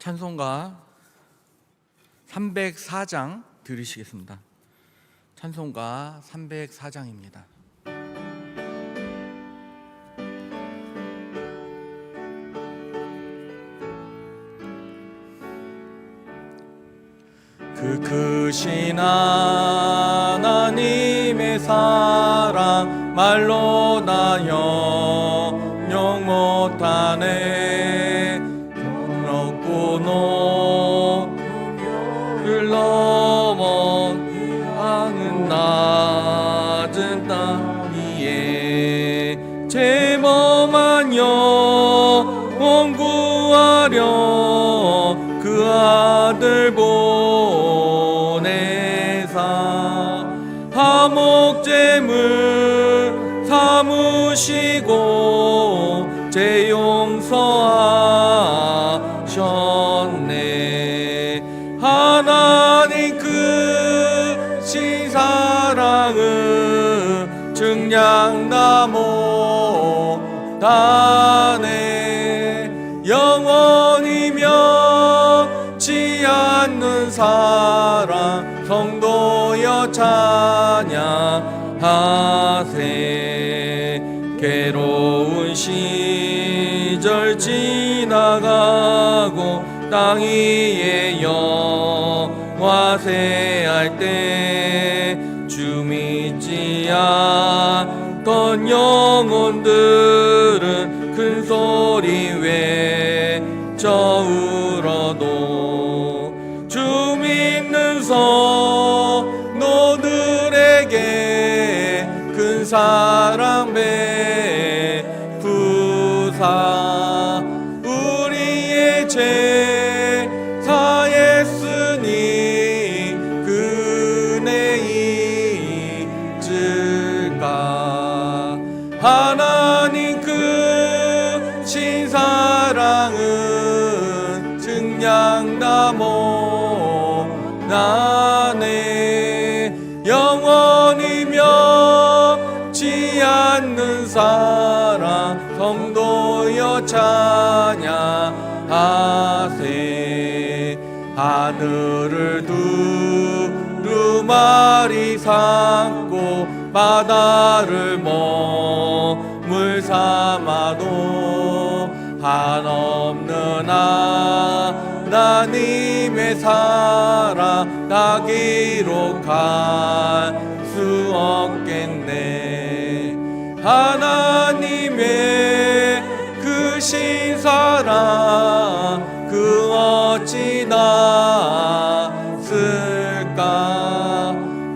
찬송가 304장 들으시겠습니다. 찬송가 304장입니다. 그 크신 하나님의 사랑 말로 나영 아들 보내사 하목제물 삼으시고 제용 하세 괴로운 시절 지나가고 땅 위에 영화세할 때 주 믿지 않던 영혼들은 큰 소리 외쳐 울 사랑 베푸사 찬양하세. 하늘을 두루마리 삼고 바다를 몸을 삼아도 한없는 하나님의 사랑 다 기록할 수 없겠네. 하나님의 사랑 그 어찌 났을까?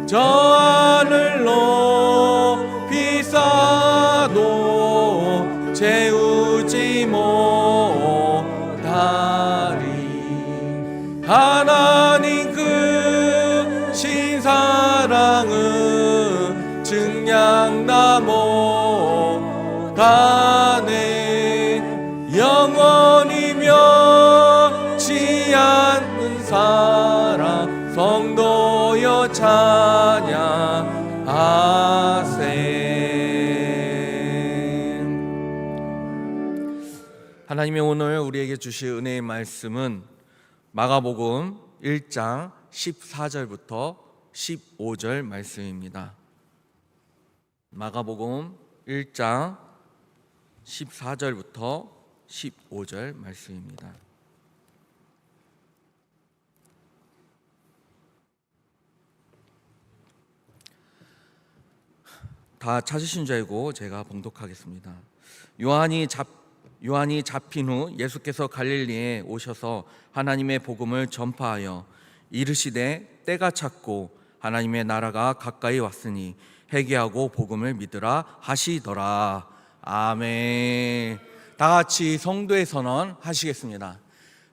저 하늘로 비싸도 채우지 못하리. 하나님 그 신사랑은 증량나무 가네 하나님의 오늘 우리에게 주실 은혜의 말씀은 마가복음 1장 14절부터 15절 말씀입니다. 마가복음 1장 14절부터 15절 말씀입니다. 다 찾으신 줄 알고 제가 봉독하겠습니다. 요한이 잡 요한이 잡힌 후 예수께서 갈릴리에 오셔서 하나님의 복음을 전파하여 이르시되 때가 찼고 하나님의 나라가 가까이 왔으니 회개하고 복음을 믿으라 하시더라. 아멘. 다 같이 성도의 선언 하시겠습니다.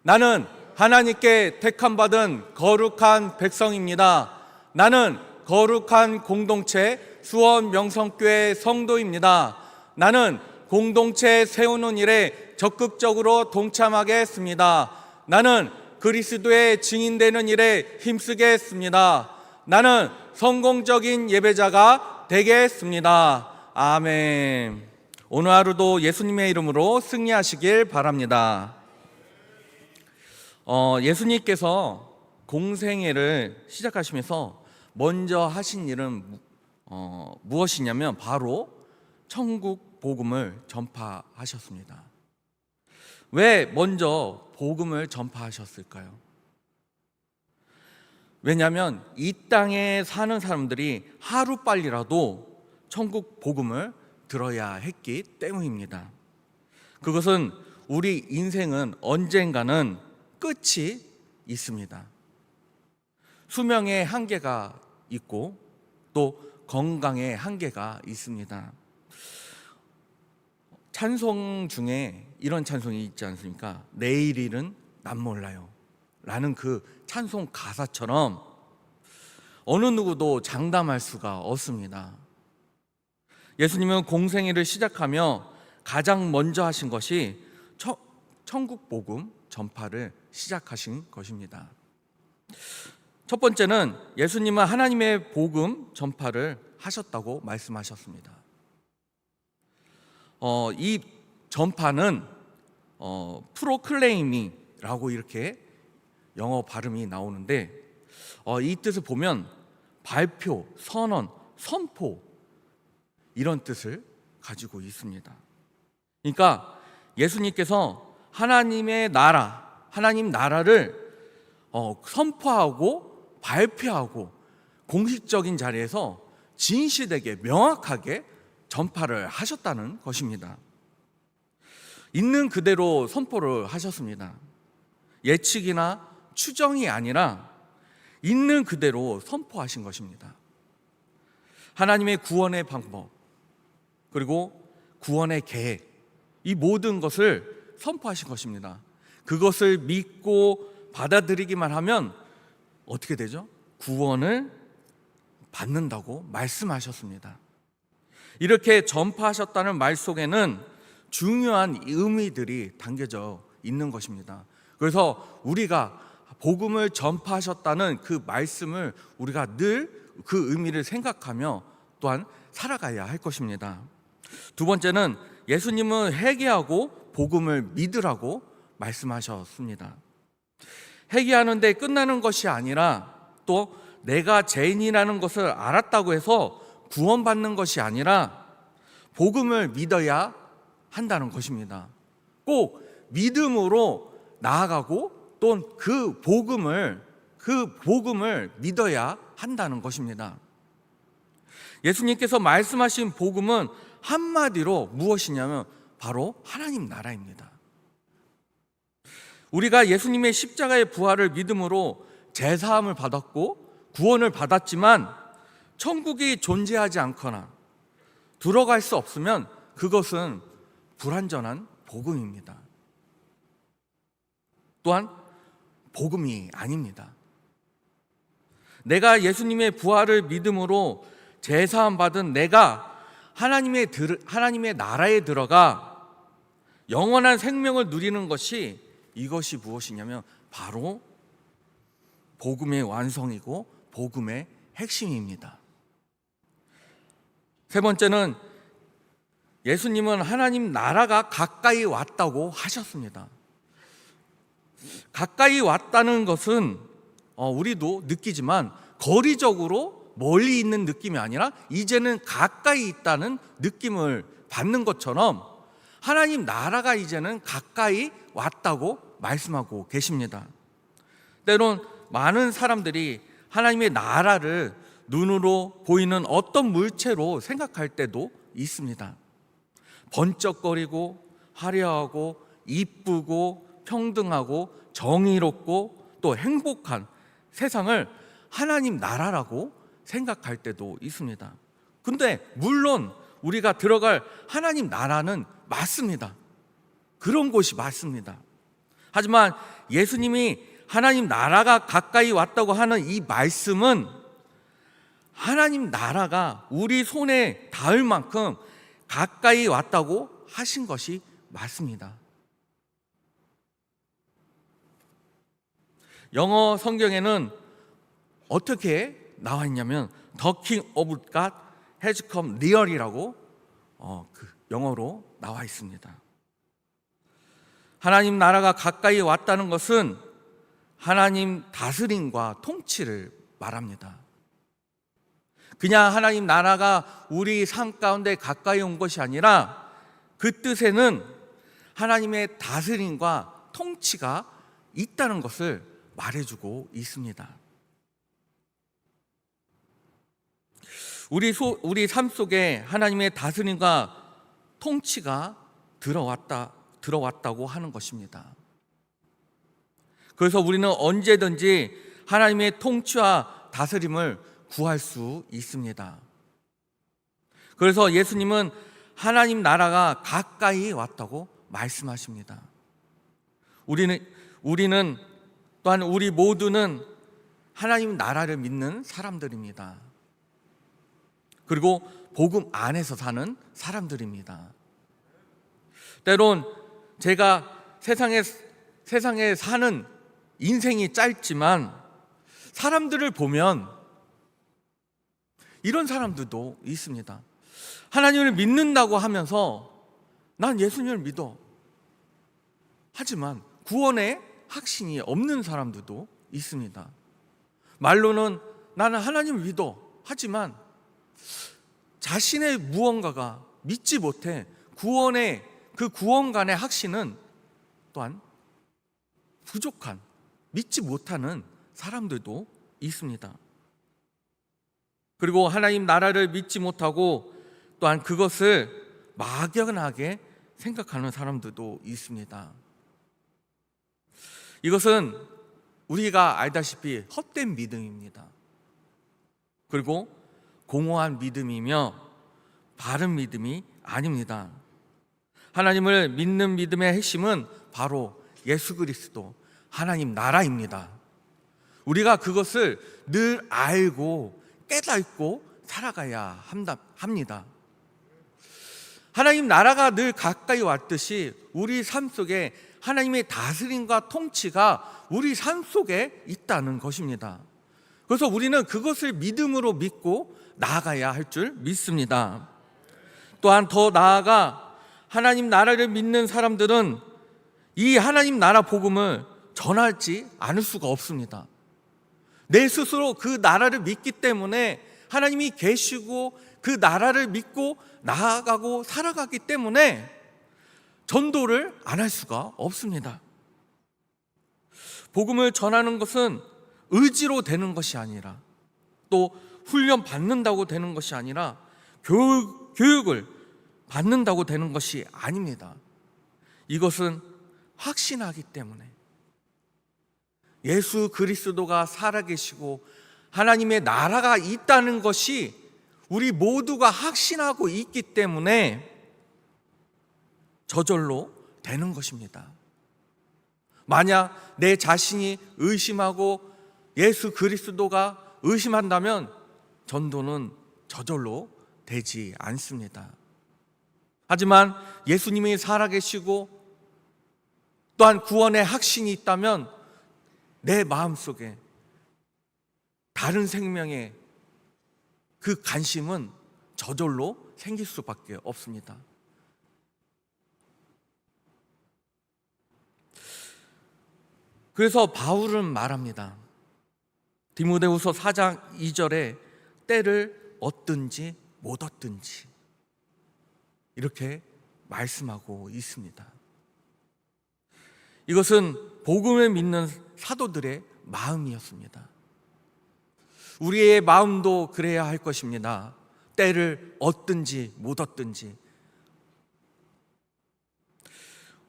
나는 하나님께 택함 받은 거룩한 백성입니다. 나는 거룩한 공동체 수원 명성교회 성도입니다. 나는 공동체 세우는 일에 적극적으로 동참하겠습니다. 나는 그리스도의 증인되는 일에 힘쓰겠습니다. 나는 성공적인 예배자가 되겠습니다. 아멘. 오늘 하루도 예수님의 이름으로 승리하시길 바랍니다. 어, 예수님께서 공생애를 시작하시면서 먼저 하신 일은 무- 어, 무엇이냐면 바로 천국 복음을 전파하셨습니다. 왜 먼저 복음을 전파하셨을까요? 왜냐하면 이 땅에 사는 사람들이 하루 빨리라도 천국 복음을 들어야 했기 때문입니다. 그것은 우리 인생은 언젠가는 끝이 있습니다. 수명의 한계가 있고 또 건강의 한계가 있습니다. 찬송 중에 이런 찬송이 있지 않습니까? 내일 일은 난 몰라요. 라는 그 찬송 가사처럼 어느 누구도 장담할 수가 없습니다. 예수님은 공생애를 시작하며 가장 먼저 하신 것이 처- 천국 복음 전파를 시작하신 것입니다. 첫 번째는 예수님은 하나님의 복음 전파를 하셨다고 말씀하셨습니다. 어, 이 전파는 어, 프로클레이밍이라고 이렇게 영어 발음이 나오는데 어, 이 뜻을 보면 발표, 선언, 선포 이런 뜻을 가지고 있습니다. 그러니까 예수님께서 하나님의 나라, 하나님 나라를 어, 선포하고 발표하고 공식적인 자리에서 진실되게 명확하게 전파를 하셨다는 것입니다. 있는 그대로 선포를 하셨습니다. 예측이나 추정이 아니라 있는 그대로 선포하신 것입니다. 하나님의 구원의 방법, 그리고 구원의 계획, 이 모든 것을 선포하신 것입니다. 그것을 믿고 받아들이기만 하면 어떻게 되죠? 구원을 받는다고 말씀하셨습니다. 이렇게 전파하셨다는 말 속에는 중요한 의미들이 담겨져 있는 것입니다. 그래서 우리가 복음을 전파하셨다는 그 말씀을 우리가 늘 그 의미를 생각하며 또한 살아가야 할 것입니다. 두 번째는 예수님은 회개하고 복음을 믿으라고 말씀하셨습니다. 회개하는데 끝나는 것이 아니라 또 내가 죄인이라는 것을 알았다고 해서 구원받는 것이 아니라 복음을 믿어야 한다는 것입니다. 꼭 믿음으로 나아가고 또그 복음을 그 복음을 믿어야 한다는 것입니다. 예수님께서 말씀하신 복음은 한마디로 무엇이냐면 바로 하나님 나라입니다. 우리가 예수님의 십자가의 부활을 믿음으로 제사함을 받았고 구원을 받았지만 천국이 존재하지 않거나 들어갈 수 없으면 그것은 불완전한 복음입니다. 또한 복음이 아닙니다. 내가 예수님의 부활을 믿음으로 제사함 받은 내가 하나님의 들, 하나님의 나라에 들어가 영원한 생명을 누리는 것이 이것이 무엇이냐면 바로 복음의 완성이고 복음의 핵심입니다. 세 번째는 예수님은 하나님 나라가 가까이 왔다고 하셨습니다. 가까이 왔다는 것은 어, 우리도 느끼지만 거리적으로 멀리 있는 느낌이 아니라 이제는 가까이 있다는 느낌을 받는 것처럼 하나님 나라가 이제는 가까이 왔다고 말씀하고 계십니다. 때론 많은 사람들이 하나님의 나라를 눈으로 보이는 어떤 물체로 생각할 때도 있습니다. 번쩍거리고 화려하고 이쁘고 평등하고 정의롭고 또 행복한 세상을 하나님 나라라고 생각할 때도 있습니다. 근데 물론 우리가 들어갈 하나님 나라는 맞습니다. 그런 곳이 맞습니다. 하지만 예수님이 하나님 나라가 가까이 왔다고 하는 이 말씀은 하나님 나라가 우리 손에 닿을 만큼 가까이 왔다고 하신 것이 맞습니다. 영어 성경에는 어떻게 나와 있냐면 The King of God has come near이라고 어, 그 영어로 나와 있습니다. 하나님 나라가 가까이 왔다는 것은 하나님 다스림과 통치를 말합니다. 그냥 하나님 나라가 우리 삶 가운데 가까이 온 것이 아니라 그 뜻에는 하나님의 다스림과 통치가 있다는 것을 말해주고 있습니다. 우리 소, 우리 삶 속에 하나님의 다스림과 통치가 들어왔다 들어왔다고 하는 것입니다. 그래서 우리는 언제든지 하나님의 통치와 다스림을 구할 수 있습니다. 그래서 예수님은 하나님 나라가 가까이 왔다고 말씀하십니다. 우리는 우리는 또한 우리 모두는 하나님 나라를 믿는 사람들입니다. 그리고 복음 안에서 사는 사람들입니다. 때론 제가 세상에 세상에 사는 인생이 짧지만 사람들을 보면 이런 사람들도 있습니다. 하나님을 믿는다고 하면서 난 예수님을 믿어. 하지만 구원의 확신이 없는 사람들도 있습니다. 말로는 나는 하나님을 믿어. 하지만 자신의 무언가가 믿지 못해 구원의 그 구원 간의 확신은 또한 부족한 믿지 못하는 사람들도 있습니다. 그리고 하나님 나라를 믿지 못하고 또한 그것을 막연하게 생각하는 사람들도 있습니다. 이것은 우리가 알다시피 헛된 믿음입니다. 그리고 공허한 믿음이며 바른 믿음이 아닙니다. 하나님을 믿는 믿음의 핵심은 바로 예수 그리스도 하나님 나라입니다. 우리가 그것을 늘 알고 깨닫고 살아가야 합니다. 하나님 나라가 늘 가까이 왔듯이 우리 삶 속에 하나님의 다스림과 통치가 우리 삶 속에 있다는 것입니다. 그래서 우리는 그것을 믿음으로 믿고 나아가야 할 줄 믿습니다. 또한 더 나아가 하나님 나라를 믿는 사람들은 이 하나님 나라 복음을 전하지 않을 수가 없습니다. 내 스스로 그 나라를 믿기 때문에 하나님이 계시고 그 나라를 믿고 나아가고 살아가기 때문에 전도를 안 할 수가 없습니다. 복음을 전하는 것은 의지로 되는 것이 아니라 또 훈련 받는다고 되는 것이 아니라 교육, 교육을 받는다고 되는 것이 아닙니다. 이것은 확신하기 때문에 예수 그리스도가 살아계시고 하나님의 나라가 있다는 것이 우리 모두가 확신하고 있기 때문에 저절로 되는 것입니다. 만약 내 자신이 의심하고 예수 그리스도가 의심한다면 전도는 저절로 되지 않습니다. 하지만 예수님이 살아계시고 또한 구원의 확신이 있다면 내 마음 속에 다른 생명의 그 관심은 저절로 생길 수밖에 없습니다. 그래서 바울은 말합니다. 디모데후서 4장 2절에 때를 얻든지 못 얻든지 이렇게 말씀하고 있습니다. 이것은 복음을 믿는 사도들의 마음이었습니다. 우리의 마음도 그래야 할 것입니다. 때를 얻든지 못 얻든지.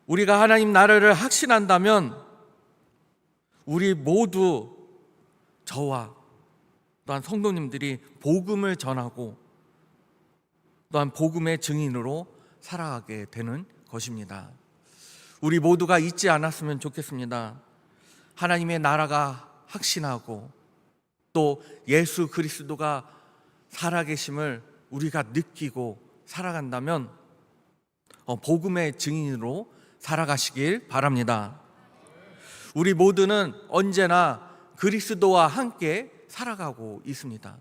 우리가 하나님 나라를 확신한다면 우리 모두 저와 또한 성도님들이 복음을 전하고 또한 복음의 증인으로 살아가게 되는 것입니다. 우리 모두가 잊지 않았으면 좋겠습니다. 하나님의 나라가 확신하고 또 예수 그리스도가 살아계심을 우리가 느끼고 살아간다면 어, 복음의 증인으로 살아가시길 바랍니다. 우리 모두는 언제나 그리스도와 함께 살아가고 있습니다.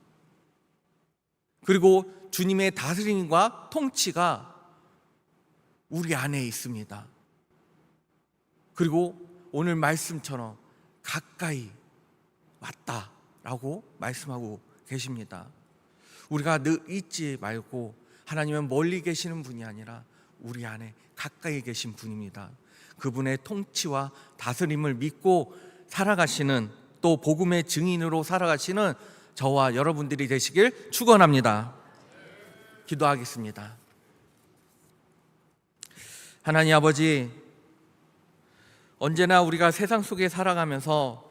그리고 주님의 다스림과 통치가 우리 안에 있습니다. 그리고 오늘 말씀처럼 가까이 왔다라고 말씀하고 계십니다. 우리가 늘 잊지 말고 하나님은 멀리 계시는 분이 아니라 우리 안에 가까이 계신 분입니다. 그분의 통치와 다스림을 믿고 살아가시는 또 복음의 증인으로 살아가시는 저와 여러분들이 되시길 축원합니다. 기도하겠습니다. 하나님 아버지 언제나 우리가 세상 속에 살아가면서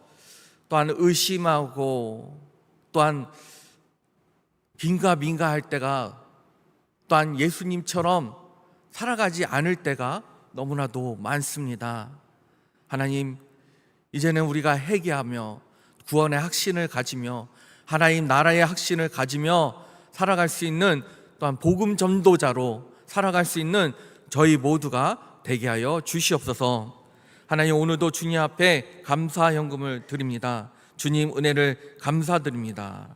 또한 의심하고 또한 빈가민가 할 때가 또한 예수님처럼 살아가지 않을 때가 너무나도 많습니다. 하나님, 이제는 우리가 회개하며 구원의 확신을 가지며 하나님 나라의 확신을 가지며 살아갈 수 있는 또한 복음 전도자로 살아갈 수 있는 저희 모두가 되게 하여 주시옵소서. 하나님 오늘도 주님 앞에 감사 현금을 드립니다. 주님 은혜를 감사드립니다.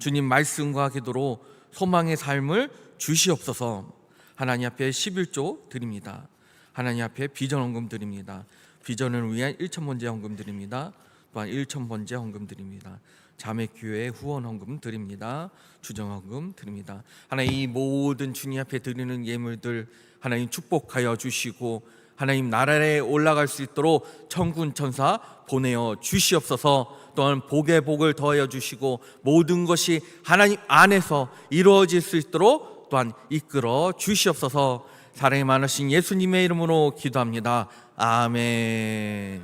주님 말씀과 기도로 소망의 삶을 주시옵소서. 하나님 앞에 11조 드립니다. 하나님 앞에 비전 헌금 드립니다. 비전을 위한 1천 번째 헌금 드립니다. 또한 1천 번째 헌금 드립니다. 자매 교회 후원 헌금 드립니다. 주정 헌금 드립니다. 하나님 이 모든 주님 앞에 드리는 예물들 하나님 축복하여 주시고 하나님 나라에 올라갈 수 있도록 천군 천사 보내어 주시옵소서. 또한 복의 복을 더하여 주시고 모든 것이 하나님 안에서 이루어질 수 있도록 또한 이끌어 주시옵소서. 사랑이 많으신 예수님의 이름으로 기도합니다. 아멘.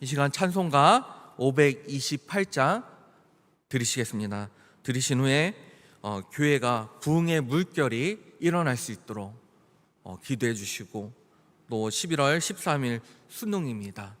이 시간 찬송가 528장 들으시겠습니다. 들으신 후에 어, 교회가 부흥의 물결이 일어날 수 있도록 어, 기도해 주시고 또 11월 13일 수능입니다.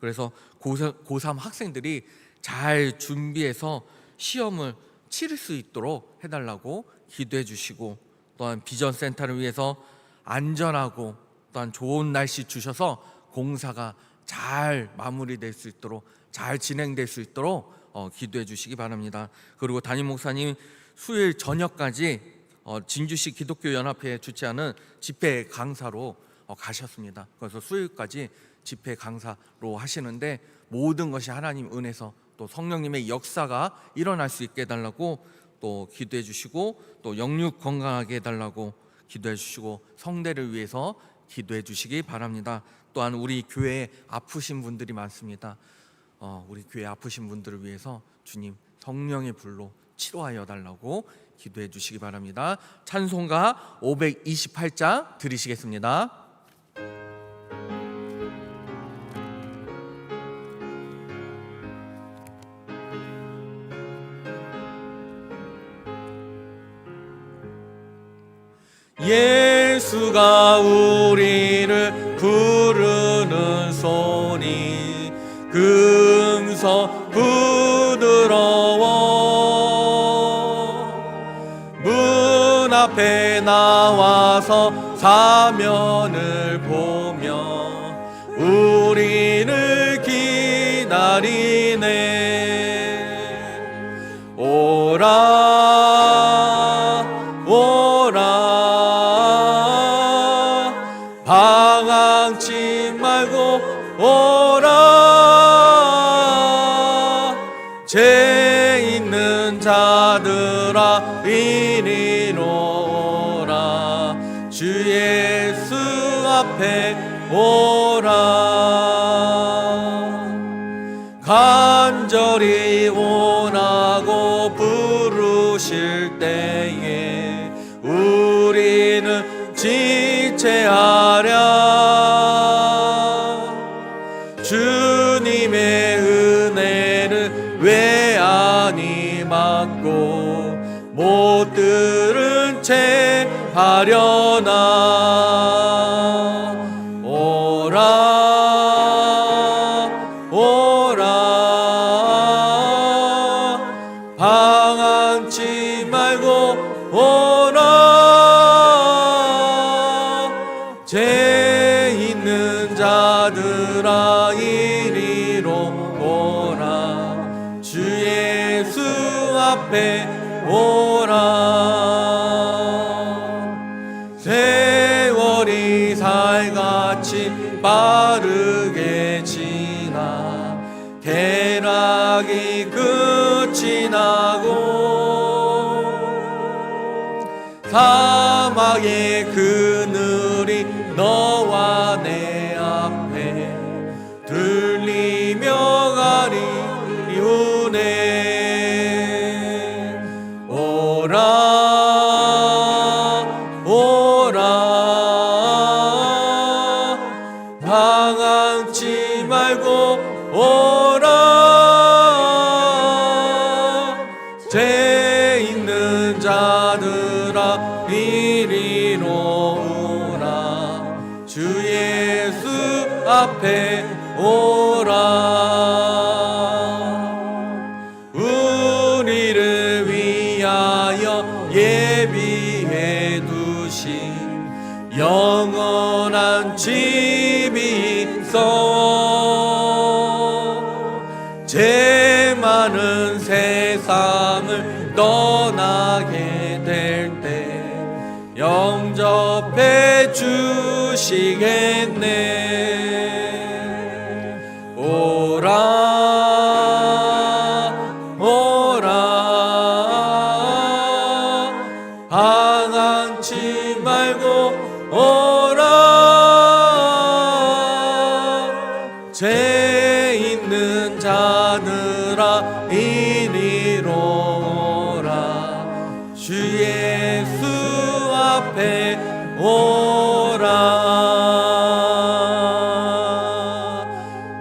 그래서 고3, 고3 학생들이 잘 준비해서 시험을 치를 수 있도록 해달라고 기도해 주시고 또한 비전 센터를 위해서 안전하고 또한 좋은 날씨 주셔서 공사가 잘 마무리될 수 있도록 잘 진행될 수 있도록 어, 기도해 주시기 바랍니다. 그리고 담임 목사님 수요일 저녁까지 어, 진주시 기독교 연합회 주최하는 집회 강사로 어, 가셨습니다. 그래서 수요일까지 집회 강사로 하시는데 모든 것이 하나님 은혜서 또 성령님의 역사가 일어날 수 있게 해달라고 또 기도해 주시고 또 영육 건강하게 해달라고 기도해 주시고 성대를 위해서 기도해 주시기 바랍니다. 또한 우리 교회에 아프신 분들이 많습니다. 어, 우리 교회 아프신 분들을 위해서 주님 성령의 불로 치료하여 달라고 기도해 주시기 바랍니다. 찬송가 528장 들으시겠습니다. 예수가 우리를 앞에 나와서 사면을 앞에 오라. 간절히 원하고 부르실 때에 우리는 지체하랴. 주님의 은혜를 왜 아니 받고 못 들은 채 하려나 앞에 오라. 세월이 살같이 빠르게 지나 개락이 끝이 나고 사막의 그늘이 너 앞에 오라. 우리를 위하여 예비해 두신 영원한 집이 있어 죄 많은 세상을 떠나게 될 때 영접해 주시겠네 주 예수 앞에 오라.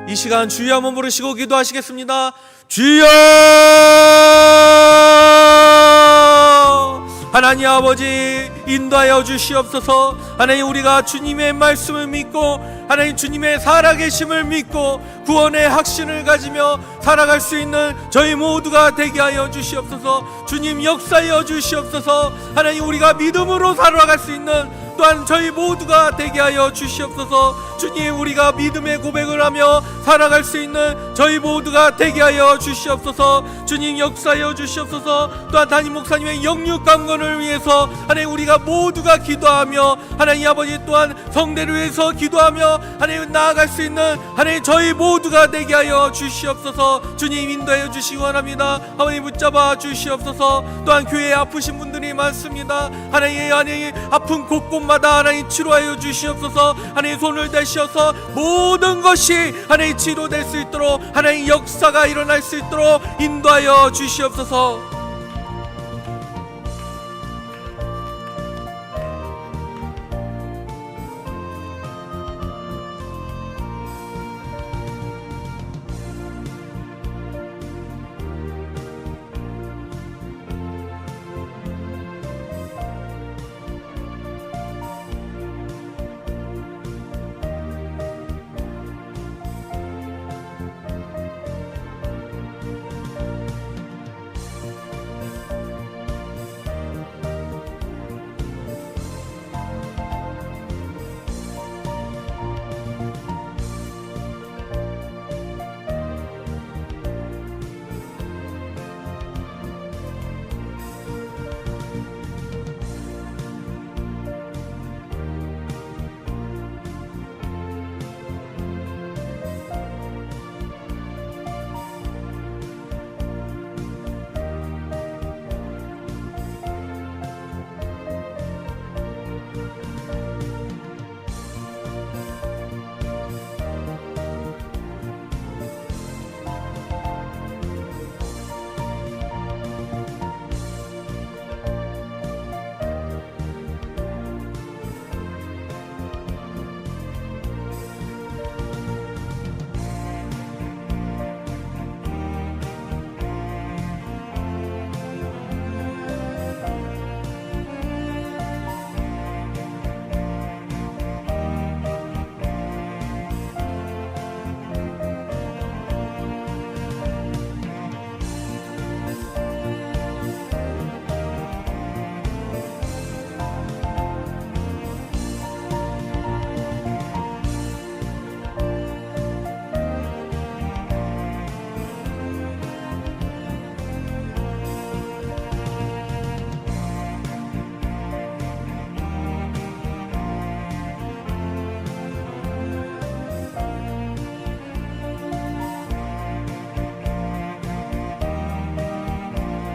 이 시간 주여 한번 부르시고 기도하시겠습니다. 주여! 하나님 아버지 인도하여 주시옵소서. 하나님 우리가 주님의 말씀을 믿고 하나님 주님의 살아계심을 믿고 구원의 확신을 가지며 살아갈 수 있는 저희 모두가 되게 하여 주시옵소서. 주님 역사하여 주시옵소서. 하나님 우리가 믿음으로 살아갈 수 있는 또한 저희 모두가 되게 하여 주시옵소서. 주님 우리가 믿음의 고백을 하며 살아갈 수 있는 저희 모두가 되게 하여 주시옵소서. 주님 역사하여 주시옵소서. 또한 담임 목사님의 영육 강건을 위해서 하나님 우리가 모두가 기도하며 하나님 아버지 또한 성대를 위해서 기도하며 하나님 나아갈 수 있는 하나님 저희 모두가 되게 하여 주시옵소서. 주님 인도하여 주시기 원합니다. 하나님 붙잡아 주시옵소서. 또한 교회에 아프신 분들이 많습니다. 하나님 하나님 아픈 곳곳 마다 하나님 치료하여 주시옵소서. 하나님 손을 대셔서 모든 것이 하나님 치료될 수 있도록 하나님 역사가 일어날 수 있도록 인도하여 주시옵소서